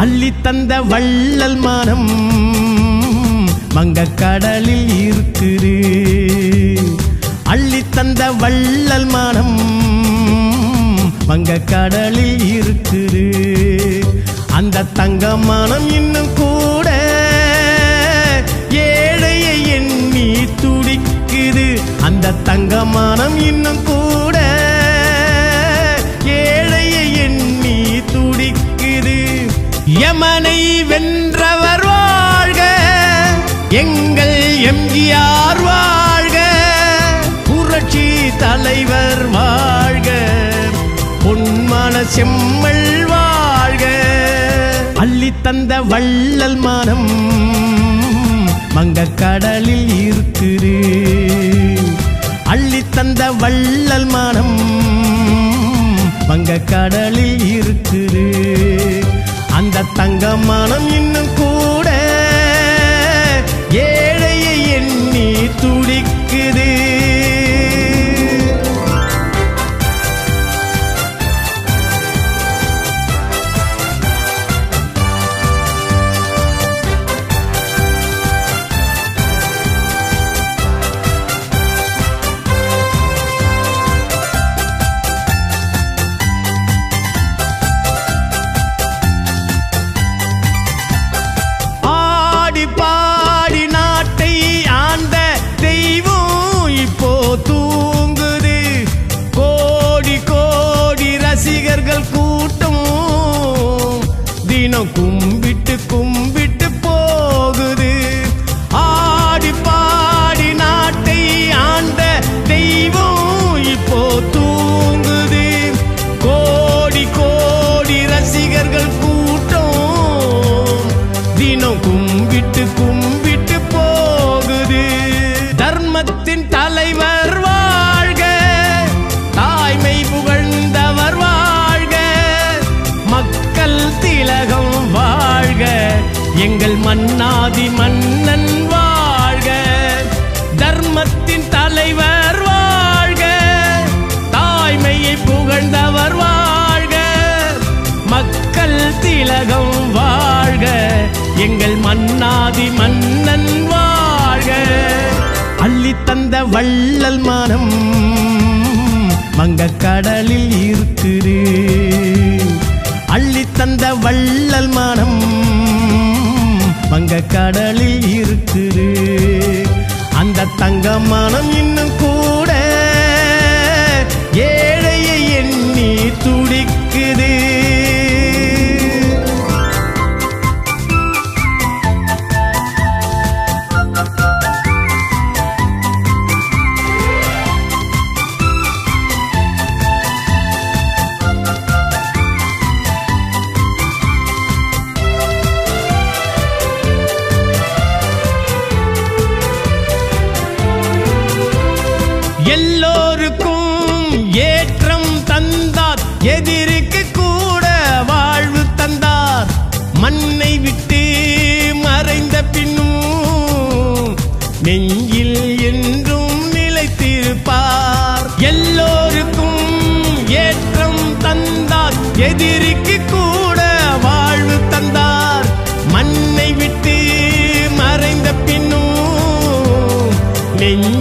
அள்ளி தந்த வள்ளல் மனம் மங்க கடலில் இருக்குது. அள்ளி தந்த வள்ளல் மனம் மங்க கடலில் இருக்குது. அந்த தங்க மனம் இன்னும் கூட ஏழையை எண்ணி துடிக்குது. அந்த தங்க மனம் இன்னும் கூட எமனை வென்றவர் வாழ்க. எங்கள் எம்ஜிஆர் வாழ்க. புரட்சி தலைவர் வாழ்க. பொன்மான செம்மல் வாழ்க. அள்ளி தந்த வள்ளல் மானம் மங்க கடலில் இருக்குது. அள்ளி தந்த வள்ளல் மானம் வங்க கடலில் இருக்குது. தங்க மனம் தர்மத்தின் தலைவர் வாழ்க. தாய்மை புகழ்ந்தவர் வாழ்க. மக்கள் திலகம் வாழ்க. எங்கள் மன்னாதி மன்னன் வாழ்க. தர்மத்தின் தலைவர் வாழ்க. தாய்மையை புகழ்ந்தவர் வாழ்க. மக்கள் திலகம் வாழ்க. எங்கள் மன்னாதி மன்னன் தந்த வள்ளல் மானம் மங்க கடலில் இருக்குது. அள்ளி தந்த வள்ளல் மானம் மங்க கடலில் இருக்குது. எல்லோருக்கும் ஏற்றம் தந்தார். எதிரிக்கு கூட வாழ்வு தந்தார். மண்ணை விட்டு மறைந்த பின்னும் நெஞ்சில் என்றும் நிலைத்திருப்பார். எல்லோருக்கும் ஏற்றம் தந்தார். எதிரிக்கு கூட வாழ்வு தந்தார். மண்ணை விட்டு மறைந்த பின்னும் நெஞ்சில்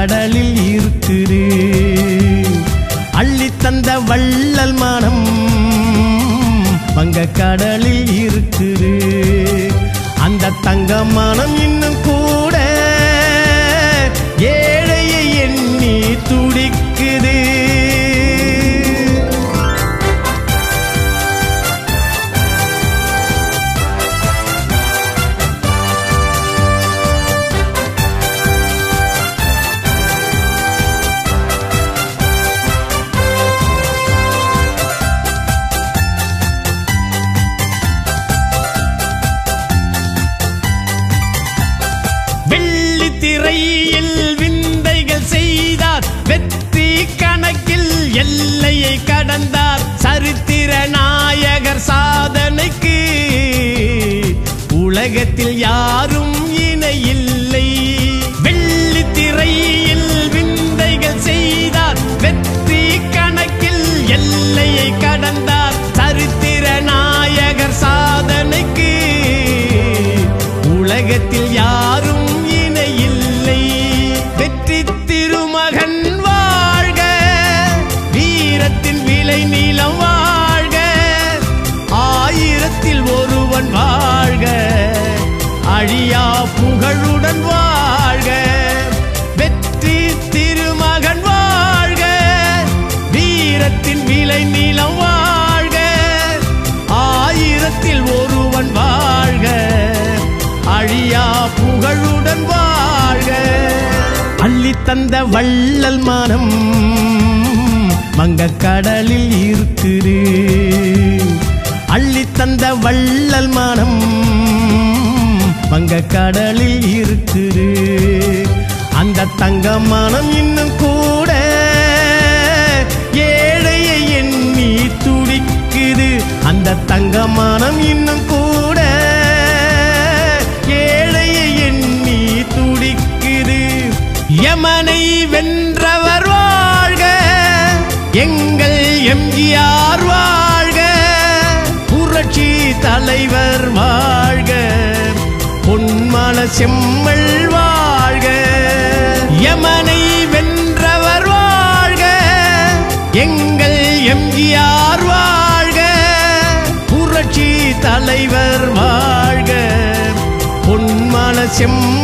கடலில் இருக்குது. அள்ளி தந்த வள்ளல் மனம் வங்க கடலில் இருக்குது. அந்த தங்க மனம் இன்னும் திரையில் விந்தைகள் செய்தார். வெற்றி கணக்கில் எல்லையை கடந்தார். சரித்திர நாயகர் சாதனைக்கு உலகத்தில் யாரும் இணையில்லை. வெள்ளி திரையில் விந்தைகள் செய்தார். வெற்றி கணக்கில் எல்லையை கடந்தார். சரித்திர நாயகர் சாதனைக்கு உலகத்தில் யாரும் வெற்றி திருமகன் வாழ்க. வீரத்தின் விலை நீளம் வாழ்க. ஆயிரத்தில் ஒருவன் வாழ்க. அழியா புகழுடன் வாழ்க. வெற்றி திருமகன் வாழ்க. வீரத்தின் விலை நீளம் வாழ்க. ஆயிரத்தில் ஒருவன் வாழ்க. அழியா புகழுடன் அள்ளி தந்த வள்ளல் மானம் மங்க கடலில் இருக்குது. அள்ளி தந்த வள்ளல் மானம் மங்க கடலில் இருக்குது. அந்த தங்க மானம் இன்னும் கூட ஏழையை எண்ணி துடிக்குது. அந்த தங்க மானம் இன்னும் எம்ஜிஆர் வாழ்க. புரட்சி தலைவர் வாழ்க. பொன்மன செம்மல் வாழ்க. யமனை வென்றவர் வாழ்க. எங்கள் எம்ஜிஆர் வாழ்க. புரட்சி தலைவர் வாழ்க. பொன்மன செம்மல்